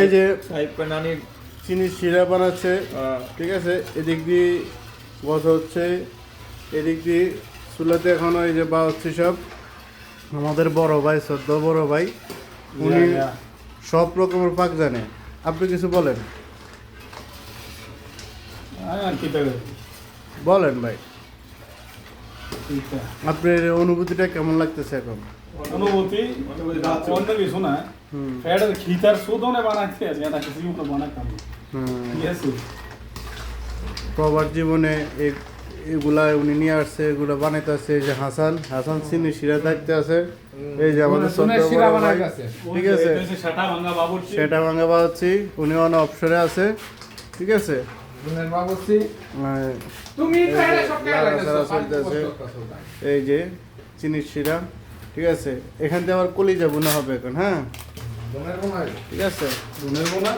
এই যে নানির চিনির শিরা বানাচ্ছে ঠিক আছে? এদিক দিয়ে বসা হচ্ছে এদিক দিয়ে চুলাতে এখন এই যে বা হচ্ছে সব। আমাদের বড় ভাই সদ্য বড় ভাই উনি সব রকমের পাক জানে। আপনি কিছু বলেন? বলেন ভাই। আপনার অনুভূতিটা কেমন লাগতেছে এখন? অনুভূতি অন্য কিছু না। খিতার শোধনে বানাচ্ছে এটা কিছু বানাতাম প্রবার জীবনে এ- এগুলা উনি নিয়ে আসছে এগুলো বানাইতে আছে এই যে হাসান হাসান চিনি শিরা দায়িত্বে আছে। এই যে আমাদের। ঠিক আছে। সেটা ভাঙা বাবুর্চি। উনি অনেক অপসরে আছে। ঠিক আছে। মানে এই যে না। চিনির শিরা ঠিক আছে? এখান থেকে আবার কলিজা বোনা হবে এখন হ্যাঁ? ঠিক আছে? বোনা?